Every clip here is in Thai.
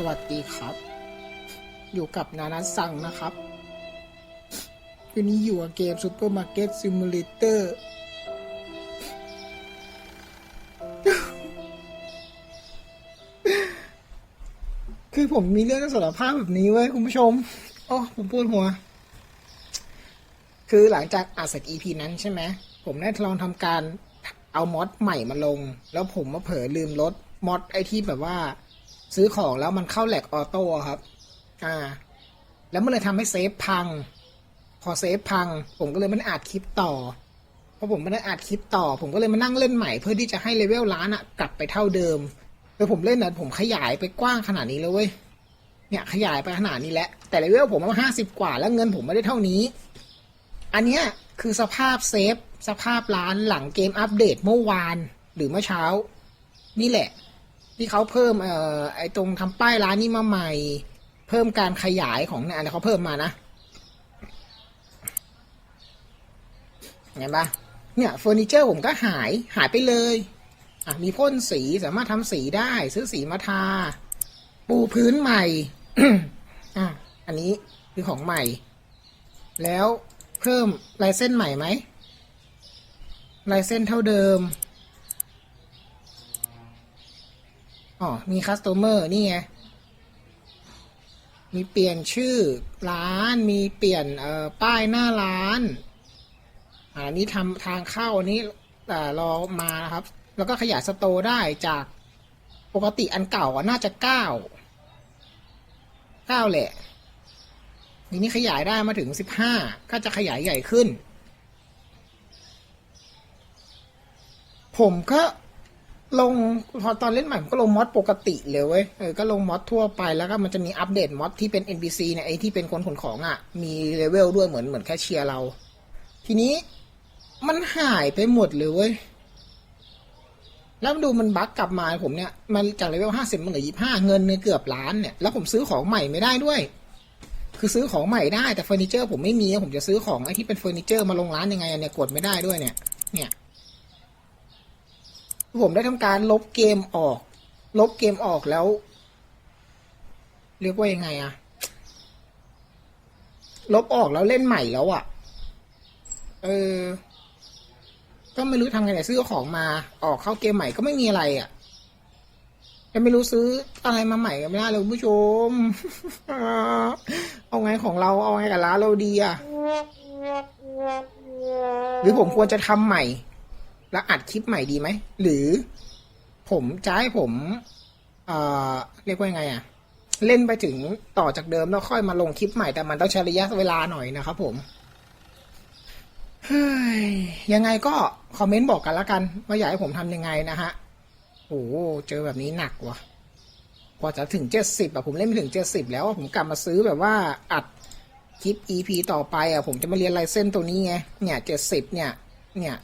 สวัสดีครับ อยู่กับนานาซังนะครับวันนี้อยู่กับเกมซูเปอร์มาร์เก็ตซิมูเลเตอร์คือผมมีเรื่องสารภาพแบบนี้เว้ยคุณผู้ชมอ๋อผมปวดหัว คือหลังจากอัดเสร็จ EP นั้นใช่ไหม ผมได้ลองทำการเอามอดใหม่มาลง แล้วผมมาเผลอลืมลดมอดไอที่แบบว่า ซื้อของแล้วมันเข้าแหลกออโต้ครับ อ่า แล้วมันเลยทำให้เซฟพัง พอเซฟพัง ผมก็เลยม่ได้อัดคลิปต่อพอผมไม่ได้อัดคลิปต่อ ผมก็เลยมานั่งเล่นใหม่เพื่อที่จะให้เลเวลร้านอะกลับไปเท่าเดิมแต่ผมเล่นนะผมขยายไปกว้างขนาดนี้แล้วเว้ยเนี่ยขยายไปขนาดนี้แล้วแต่เลเวลผมมาห้าสิบกว่า แล้วเงินผมไม่ได้เท่านี้ อันเนี้ยคือสภาพเซฟ สภาพร้านหลังเกมอัปเดตเมื่อวานหรือเมื่อเช้า นี่แหละ ที่เขาเพิ่มเอ่อไอตรงทำป้ายร้านนี้มาใหม่ เพิ่มการขยายของเนี่ยอันนี้เขาเพิ่มมานะเห็นปะเนี่ยเฟอร์นิเจอร์ผมก็หายหายไปเลยอะมีพ่นสีสามารถทำสีได้ ซื้อสีมาทา ปูพื้นใหม่อะอันนี้คือของใหม่ แล้วเพิ่มลายเส้นใหม่ไหมลายเส้นเท่าเดิม อ๋อ มีคัสโตเมอร์นี่ไง มีเปลี่ยนชื่อร้าน มีเปลี่ยนเอ่อป้ายหน้าร้าน อ่าอันนี้ทำทางเข้าอันนี้อ่ารอมานะครับ แล้วก็ขยายสโตร์ได้จากปกติอันเก่าน่าจะเก้า เก้าแหละทีนี้ขยายได้มาถึงสิบห้าก็จะขยายใหญ่ขึ้น ผมก็ ลงพอตอนเล่นใหม่ผมก็ลงมอดปกติเลยเว้ยเออก็ลงมอดทั่วไปแล้วก็มันจะมีอัปเดตมอดที่เป็น NPC เนี่ยไอที่เป็นคนขนของอะ่ะ มีเลเวลด้วยเหมือนเหมือนแค่เชียร์เรา ทีนี้มันหายไปหมดเลยเว้ยแล้วดูมันบั๊กกลับมาผมเนี่ย มันจากเลเวลห้าสิบมันเหลือยี่ห้าเงินเนี่ยเกือบล้านเนี่ยแล้วผมซื้อของใหม่ไม่ได้ด้วย คือซื้อของใหม่ได้แต่เฟอร์นิเจอร์ผมไม่มีผมจะซื้อของไอ้ที่เป็นเฟอร์นิเจอร์มาลงร้านยังไงเนี่ยกดไม่ได้ด้วยเนี่ย เนี่ย ผมได้ทำการลบเกมออก ลบเกมออกแล้ว เรียกว่ายังไงอะลบออกแล้วเล่นใหม่แล้วอะเออ ก็ไม่รู้ทำไงแต่ซื้อของมาออกเข้าเกมใหม่ก็ไม่มีอะไรอะยังไม่รู้ซื้ออะไรมาใหม่กันไม่ได้เลยคุณผู้ชม เอาไงของเราเอาไงกับร้านเราดีอะ่ะหรือผมควรจะทำใหม่ แล้วอัดคลิปใหม่ดีไหม หรือผมจะให้ผม เอ่อ เรียกว่ายังไงอะ่ะ เล่นไปถึงต่อจากเดิมแล้วค่อยมาลงคลิปใหม่แต่มันต้องใช้ระยะเวลาหน่อยนะครับผมเฮ้ยยังไงก็คอมเมนต์บอกกันละกัน ว่าอยากให้ผมทำยังไงนะฮะโอ้เจอแบบนี้หนักว่ะกว่าจะถึงเจ็ดสิบอะผมเล่นไม่ถึงเจ็ดสิบแล้วผมกลับมาซื้อแบบว่าอัดคลิป EP ต่อไปอะผมจะมาเรียนลายเส้นตัวนี้ไงเนี่ยเจ็ดสิบเนี่ย เนี่ย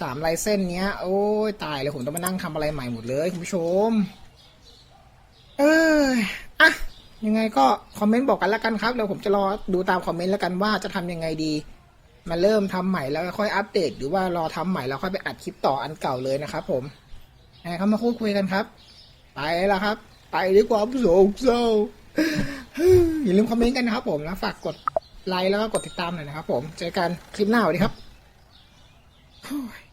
สามลายเส้นเนี้ย โอ้ยตายเลยผมต้องมานั่งทำอะไรใหม่หมดเลยคุณผู้ชม เอออะยังไงก็คอมเมนต์บอกกันละกันครับแล้วผมจะรอดูตามคอมเมนต์แล้วกันว่าจะทำยังไงดีมาเริ่มทำใหม่แล้วค่อยอัปเดต หรือว่ารอทำใหม่แล้วค่อยไปอัดคลิปต่ออันเก่าเลยนะครับผมยังไงครับมาพูดคุยกันครับ ไปแล้วครับ ไปด้วยความโศกเศร้าอย่าลืมคอมเมนต์กันนะครับผมแล้วฝากกดไลค์แล้วก็กดติดตามหน่อยนะครับผมเจอกันคลิปหน้าสวัสดีครับ โอ้ย